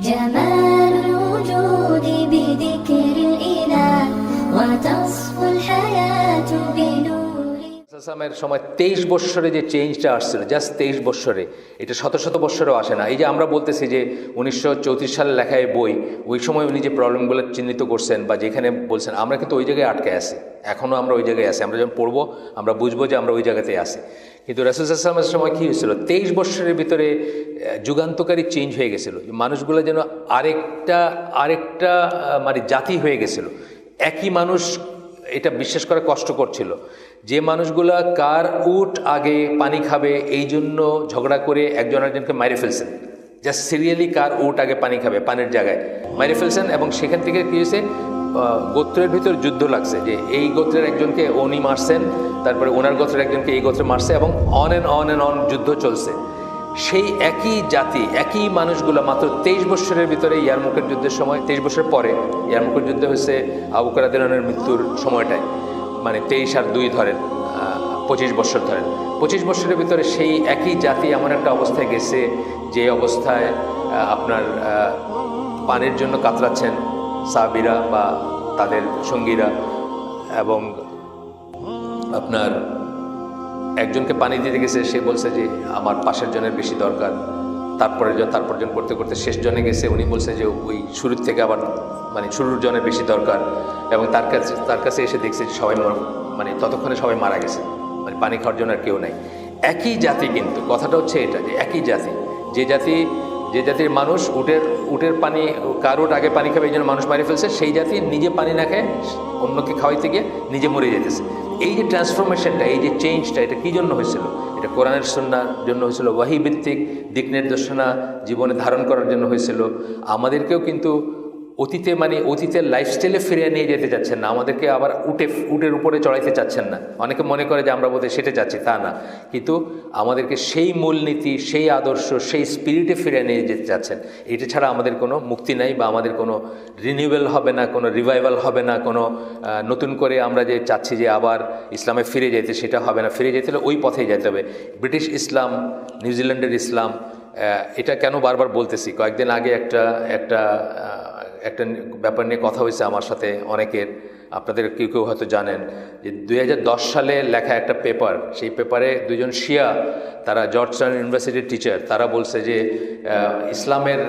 جمال الوجود ইসলামের সময় তেইশ বৎসরে যে চেঞ্জটা আসছিল জাস্ট তেইশ বৎসরে, এটা শত শত বৎসরেও আসে না। এই যে আমরা বলতেছি যে উনিশশো চৌত্রিশ সালে লেখা বই, ওই সময় উনি যে প্রবলেমগুলো চিহ্নিত করছেন বা যেখানে বলছেন, আমরা কিন্তু ওই জায়গায় আটকে আছি। এখনও আমরা ওই জায়গায় আছি। আমরা যখন পড়ব, আমরা বুঝব যে আমরা ওই জায়গাতেই আছি। কিন্তু রাসুলসাল্লামের সময় কী হয়েছিল? তেইশ বৎসরের ভিতরে যুগান্তকারী চেঞ্জ হয়ে গেছিল। মানুষগুলো যেন আরেকটা আরেকটা মানে জাতি হয়ে গেছিল। একই মানুষ এটা বিশ্বাস করা কষ্ট করছিল। যে মানুষগুলা কার উট আগে পানি খাবে, এই জন্য ঝগড়া করে একজন একজনকে মাইরে ফেলছেন জাস্ট সিরিয়ালি কার উট আগে পানি খাবে, পানির জায়গায়। মাইরে ফেলছেন এবং সেখান থেকে কী হয়েছে? গোত্রের ভিতর যুদ্ধ লাগছে যে এই গোত্রের একজনকে উনি মারছেন, তারপরে ওনার গোত্রের একজনকে এই গোত্রে মারছে এবং on and on and on যুদ্ধ চলছে। সেই একই জাতি, একই মানুষগুলো মাত্র তেইশ বছরের ভিতরে ইয়ারমুকের যুদ্ধের সময়, তেইশ বছর পরে ইয়ারমুকের যুদ্ধ হয়েছে আবুকারাদিনের মৃত্যুর সময়টায়। মানে তেইশ আর দুই ধরেন পঁচিশ বছর ধরেন। পঁচিশ বছরের ভিতরে সেই একই জাতি এমন একটা অবস্থায় গেছে যে অবস্থায় আপনার পানির জন্য কাতরাচ্ছেন সাবিরা বা তাদের সঙ্গীরা এবং আপনার একজনকে পানি দিতে গেছে, সে বলছে যে আমার পাশের জনের বেশি দরকার। তারপরে জন তারপর জন করতে করতে শেষ জনে গেছে, উনি বলছে যে ওই শুরুর থেকে আবার মানে শুরুর জনের বেশি দরকার। এবং তার কাছে তার কাছে এসে দেখছে যে সবাই মানে ততক্ষণে সবাই মারা গেছে। মানে পানি খাওয়ার জন্য আর কেউ নাই। একই জাতি কিন্তু, কথাটা হচ্ছে এটা যে একই জাতি। যে জাতি, যে জাতির মানুষ উটের উটের পানি, কার উট আগে পানি খাবে এই জন্য মানুষ মারি ফেলছে, সেই জাতি নিজে পানি না খেয়ে অন্যকে খাওয়াইতে গিয়ে নিজে মরে যেতেছে এই যে ট্রান্সফরমেশনটা এই যে চেঞ্জটা এটা কী জন্য হয়েছিল? এটা কোরআনের সন্ন্যার জন্য হয়েছিল ওয়াহিভিত্তিক দিক নির্দেশনা জীবনে ধারণ করার জন্য হয়েছিল। আমাদেরকেও কিন্তু অতীতে মানে অতীতের লাইফস্টাইলে ফিরিয়ে নিয়ে যেতে চাচ্ছেন না, আমাদেরকে আবার উঠে, উটের উপরে চড়াইতে চাচ্ছেন না। অনেকে মনে করে যে আমরা বোধহয় সেটা চাচ্ছি তা না। কিন্তু আমাদেরকে সেই মূলনীতি, সেই আদর্শ, সেই স্পিরিটে ফিরিয়ে নিয়ে যেতে চাচ্ছেন। এটা ছাড়া আমাদের কোনো মুক্তি নাই বা আমাদের কোনো রিনিউয়েল হবে না, কোনো রিভাইভাল হবে না, কোনো নতুন করে আমরা যে চাচ্ছি যে আবার ইসলামে ফিরে যেতে, সেটা হবে না। ফিরে যেতে হলে ওই পথেই যেতে হবে। ব্রিটিশ ইসলাম নিউজিল্যান্ডের ইসলাম এটা কেন বারবার বলতেছি? কয়েকদিন আগে একটা একটা একটা ব্যাপার নিয়ে কথা হয়েছে আমার সাথে অনেকের। আপনাদের কেউ কেউ হয়তো জানেন যে দু হাজার দশ সালে লেখা একটা পেপার, সেই পেপারে দুজন শিয়া, তারা জর্জ টাউন ইউনিভার্সিটির টিচার, তারা বলছে যে ইসলামের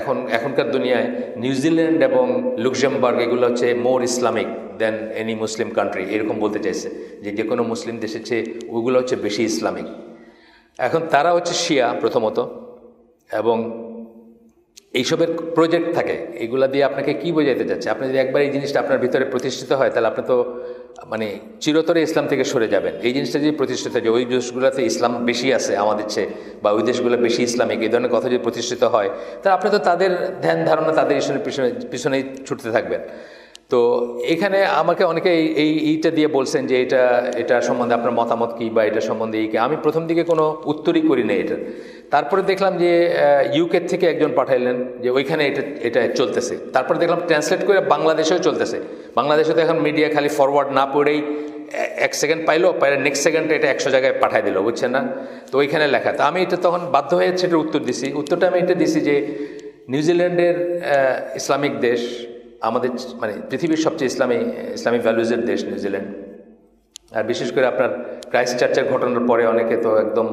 এখন, এখনকার দুনিয়ায় নিউজিল্যান্ড এবং লুক্সেমবার্গ এগুলো হচ্ছে more Islamic than any Muslim country, এরকম বলতে চাইছে যে যে কোনো মুসলিম দেশের চেয়ে ওইগুলো হচ্ছে বেশি ইসলামিক। এখন তারা হচ্ছে শিয়া প্রথমত এবং এইসবের প্রজেক্ট থাকে, এগুলা দিয়ে আপনাকে কি বোঝাইতে চাচ্ছে? আপনি যদি একবার এই জিনিসটা আপনার ভিতরে প্রতিষ্ঠিত হয়, তাহলে আপনি তো মানে চিরতরে ইসলাম থেকে সরে যাবেন। এই জিনিসটা যদি প্রতিষ্ঠিত হয়, যে ওই দেশগুলোতে ইসলাম বেশি আছে আমাদের চেয়ে, বা ওই দেশগুলো বেশি ইসলামিক, এই ধরনের কথা যদি প্রতিষ্ঠিত হয়, তাহলে আপনি তো তাদের ধ্যান ধারণা তাদের পিছনে পিছনেই ছুটতে থাকবেন। তো এখানে আমাকে অনেকে এই এই এইটা দিয়ে বলছেন যে এটা এটা সম্বন্ধে আপনার মতামত কী বা এটা সম্বন্ধে এই আমি প্রথম দিকে কোনো উত্তরই করি না এটা তারপরে দেখলাম যে ইউকে থেকে একজন পাঠাইলেন যে ওইখানে এটা এটা চলতেছে। তারপরে দেখলাম ট্রান্সলেট করে বাংলাদেশেও চলতেছে। বাংলাদেশে তো এখন মিডিয়া খালি ফরওয়ার্ড না পড়েই এক সেকেন্ড পাইলো, পাইলে নেক্সট সেকেন্ডে এটা একশো জায়গায় পাঠাই দিল, বুঝছেন না? তো ওইখানে লেখা। তো আমি এটা তখন বাধ্য হয়ে সেটার উত্তর দিছি। উত্তরটা আমি এটা দিছি যে, নিউজিল্যান্ডের ইসলামিক দেশ আমাদের মানে পৃথিবীর সবচেয়ে ইসলামী ইসলামিক ভ্যালুজের দেশ নিউজিল্যান্ড আর বিশেষ করে আপনার ক্রাইস্ট চার্চের ঘটনার পরে অনেকে তো একদম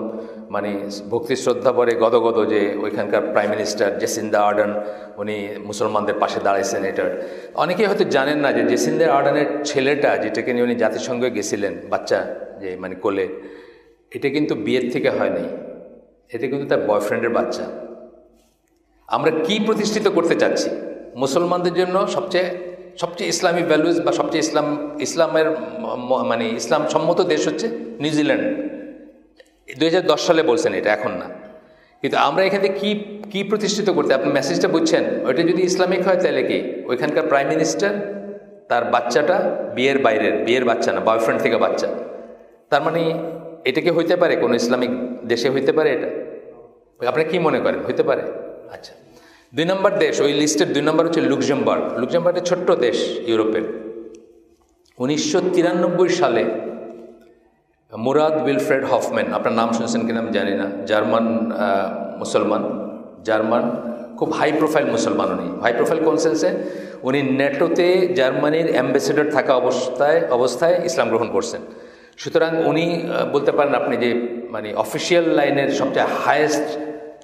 মানে ভক্তি শ্রদ্ধা পরে গদগদ যে ওইখানকার প্রাইম মিনিস্টার জেসিন্দা আর্ডন উনি মুসলমানদের পাশে দাঁড়াইছেন এটার। অনেকেই হয়তো জানেন না যে জেসিন্দা আর্ডনের ছেলেটা যেটাকে নিয়ে উনি জাতিসংঘে গেছিলেন, বাচ্চা যে মানে কোলে, এটা কিন্তু বিয়ের থেকে হয়নি এটা কিন্তু তার বয়ফ্রেন্ডের বাচ্চা। আমরা কি প্রতিষ্ঠিত করতে চাচ্ছি? মুসলমানদের জন্য সবচেয়ে সবচেয়ে ইসলামী ভ্যালুজ বা সবচেয়ে ইসলাম, ইসলামের মানে ইসলাম সম্মত দেশ হচ্ছে নিউজিল্যান্ড দু হাজার দশ সালে বলছেন এটা, এখন না। কিন্তু আমরা এখানে কি কি প্রতিষ্ঠিত করতে, আপনি মেসেজটা বুঝছেন? ওইটা যদি ইসলামিক হয় তাহলে কি? ওইখানকার প্রাইম মিনিস্টার তার বাচ্চাটা বিয়ের বাইরের, বিয়ের বাচ্চা না বয়ফ্রেন্ড থেকে বাচ্চা। তার মানে এটা কি হইতে পারে? কোনো ইসলামিক দেশে হইতে পারে এটা? আপনি কি মনে করেন? হইতে পারে? আচ্ছা। দুই নম্বর দেশ, ওই লিস্টের দুই নম্বর হচ্ছে লুক্সেমবার্গ। একটা ছোট্ট দেশ ইউরোপের। উনিশশো তিরানব্বই সালে মুরাদ উইলফ্রেড হফম্যান, আপনার নাম শুনছেন কিনা আমি জানি না, জার্মান মুসলমান, জার্মান, খুব হাই প্রোফাইল মুসলমান উনি। হাই প্রোফাইল কোন সেন্সে উনি নেটোতে জার্মানির অ্যাম্বাসেডর থাকা অবস্থায় অবস্থায় ইসলাম গ্রহণ করছেন। সুতরাং উনি বলতে পারেন আপনি যে মানে অফিসিয়াল লাইনের সবচেয়ে হায়েস্ট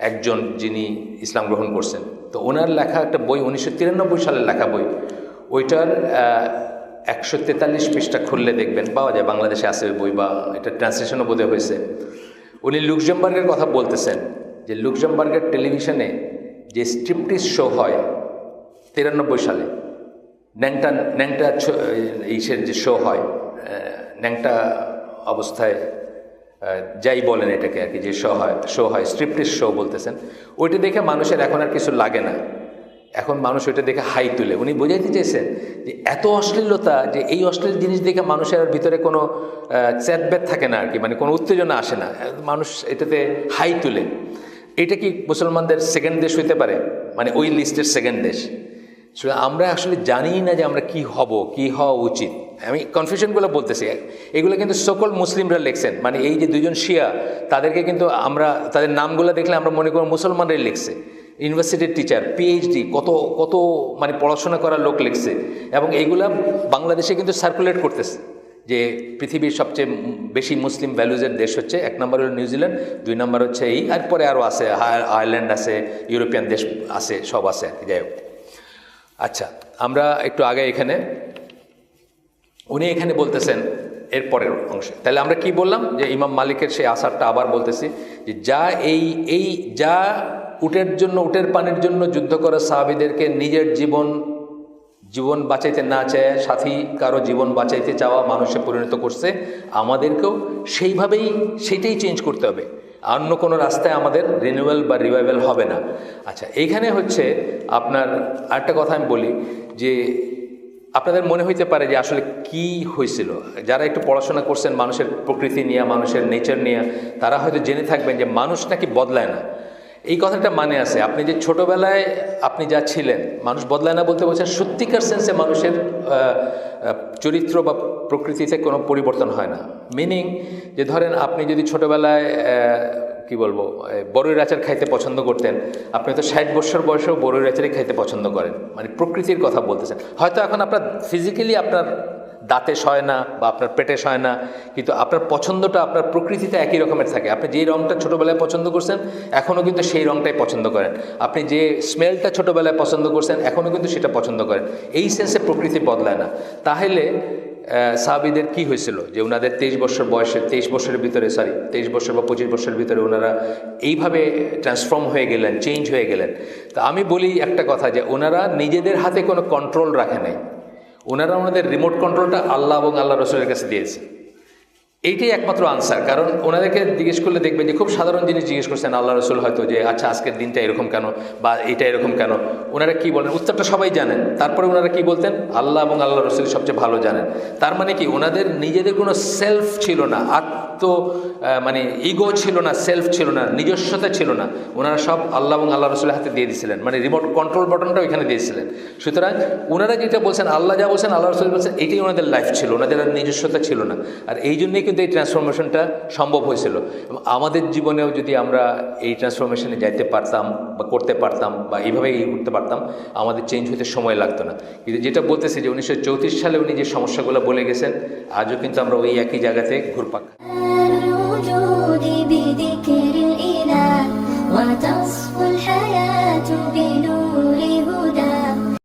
একজন যিনি ইসলাম গ্রহণ করছেন। তো ওনার লেখা একটা বই, উনিশশো তিরানব্বই সালের লেখা বই। ওইটার একশো তেতাল্লিশ পৃষ্ঠা খুললে দেখবেন, পাওয়া যায়। বাংলাদেশে ওই বই বা এটা ট্রান্সলেশনও বোধহয় হয়েছে। উনি লুক্সেমবার্গের কথা বলতেছেন যে লুক্সেমবার্গের টেলিভিশনে যে স্ট্রিপটিস শো হয় তিরানব্বই সালে, ন্যাংটা ন্যাংটা ইসের যে শো হয় ন্যাংটা অবস্থায় যাই বলেন এটাকে আর কি, যে শো হয় শো হয় স্ট্রিপটিস শো বলতেছেন, ওইটা দেখে মানুষের এখন আর কিছু লাগে না। এখন মানুষ ওইটা দেখে হাই তুলে। উনি বোঝাইতে চেয়েছেন যে এত অশ্লীলতা, যে এই অশ্লীল জিনিস দেখে মানুষের ভিতরে কোনো চ্যাটব্যাট থাকে না আর কি মানে কোনো উত্তেজনা আসে না। মানুষ এটাতে হাই তুলে। এটা কি মুসলমানদের সেকেন্ড দেশ হইতে পারে? মানে ওই লিস্টের সেকেন্ড দেশ। আমরা আসলে জানি না যে আমরা কি হব, কি হওয়া উচিত। আমি কনফিউশনগুলো বলতেছি। এগুলো কিন্তু সকল মুসলিমরা লিখছেন। মানে এই যে দুজন শিয়া, তাদেরকে কিন্তু আমরা, তাদের নামগুলো দেখলে আমরা মনে করি মুসলমানরাই লিখছে। ইউনিভার্সিটির টিচার পিএইচডি কত কত মানে পড়াশোনা করা লোক লিখছে। এবং এইগুলা বাংলাদেশে কিন্তু সার্কুলেট করতেছে যে পৃথিবীর সবচেয়ে বেশি মুসলিম ভ্যালুজের দেশ হচ্ছে, এক নম্বর হলো নিউজিল্যান্ড দুই নম্বর হচ্ছে এই আর পরে আরও আছে আয়ার- আয়ারল্যান্ড আছে ইউরোপিয়ান দেশ আছে, সব আছে যাই হোক। আচ্ছা আমরা একটু আগে এখানে উনি এখানে বলতেছেন এর পরের অংশে। তাহলে আমরা কি বললাম? যে ইমাম মালিকের সেই আসারটা আবার বলতেছি যে যা এই এই যা উটের জন্য, উটের পানির জন্য যুদ্ধ করা সাহাবিদেরকে নিজের জীবন জীবন বাঁচাইতে না চায়, সাথী কারও জীবন বাঁচাইতে চাওয়া মানুষে পরিণত করছে, আমাদেরকেও সেইভাবেই সেইটাই চেঞ্জ করতে হবে। অন্য কোনো রাস্তায় আমাদের রিনিউয়াল বা রিভাইভাল হবে না। আচ্ছা এইখানে হচ্ছে আপনার আরেকটা কথা আমি বলি যে আপনাদের মনে হইতে পারে যে আসলে কি হয়েছিল যারা একটু পড়াশোনা করছেন, মানুষের প্রকৃতি নিয়ে, মানুষের নেচার নিয়ে, তারা হয়তো জেনে থাকবেন যে মানুষ নাকি বদলায় না। এই কথাটা মানে আছে। আপনি যে ছোটবেলায় আপনি যা ছিলেন, মানুষ বদলায় না বলতে বলছেন, সত্যিকার সেন্সে মানুষের চরিত্র বা প্রকৃতিতে কোনো পরিবর্তন হয় না। মিনিং যে ধরেন আপনি যদি ছোটবেলায় কি বলব এই আচার খাইতে পছন্দ করতেন। আপনি তো ষাট বছর বয়সেও বড়ই আচারই খাইতে পছন্দ করেন। মানে প্রকৃতির কথা বলতেছেন। হয়তো এখন আপনার ফিজিক্যালি আপনার দাঁতে সয় না বা আপনার পেটে সয় না, কিন্তু আপনার পছন্দটা, আপনার প্রকৃতিতে একই রকমের থাকে। আপনি যেই রঙটা ছোটোবেলায় পছন্দ করছেন, এখনও কিন্তু সেই রঙটাই পছন্দ করেন। আপনি যে স্মেলটা ছোটোবেলায় পছন্দ করছেন, এখনও কিন্তু সেটা পছন্দ করেন। এই সেন্সে প্রকৃতি বদলায় না। তাহলে সাহাবিদের কি হয়েছিল? যে ওনাদের তেইশ বছর বয়সে তেইশ বছরের ভিতরে সরি তেইশ বছর বা পঁচিশ বছরের ভিতরে ওনারা এইভাবে ট্রান্সফর্ম হয়ে গেলেন চেঞ্জ হয়ে গেলেন। তা আমি বলি একটা কথা যে ওনারা নিজেদের হাতে কোনো কন্ট্রোল রাখে নাই। ওনারা ওনাদের রিমোট কন্ট্রোলটা আল্লাহ এবং আল্লাহ রসুলের কাছে দিয়েছে। এইটাই একমাত্র আনসার কারণ ওনাদেরকে জিজ্ঞেস করলে দেখবেন যে খুব সাধারণ জিনিস জিজ্ঞেস করছেন, আল্লাহ রসুল হয়তো যে আচ্ছা আজকের দিনটা এরকম কেন বা এটা এরকম কেন? ওনারা কি বলেন? উত্তরটা সবাই জানেন। তারপরে ওনারা কি বলতেন? আল্লাহ এবং আল্লাহ রসুল সবচেয়ে ভালো জানেন। তার মানে কি, ওনাদের নিজেদের কোনো সেলফ ছিল না। আত্ম আহ, মানে ইগো ছিল না সেলফ ছিল না নিজস্বতা ছিল না ওনারা সব আল্লাহ এবং আল্লাহ রসুলের হাতে দিয়ে দিয়েছিলেন মানে রিমোট কন্ট্রোল বাটনটাও এখানে দিয়েছিলেন। সুতরাং ওনারা যেটা বলছেন আল্লাহ যা বলছেন আল্লাহ রসুল বলছেন এটাই ওনাদের লাইফ ছিল ওনাদের আর নিজস্বতা ছিল না। আর এই জন্যই কিন্তু এই ট্রান্সফরমেশনটা সম্ভব হয়েছিল। এবং আমাদের জীবনেও যদি আমরা এই ট্রান্সফরমেশনে যাইতে পারতাম বা করতে পারতাম বা এইভাবে এই করতে পারতাম আমাদের চেঞ্জ হতে সময় লাগতো না। কিন্তু যেটা বলতেছি যে উনিশশো চৌত্রিশ সালে উনি যে সমস্যাগুলো বলে গেছেন আজও কিন্তু আমরা ওই একই জায়গাতে ঘুরপাক what else?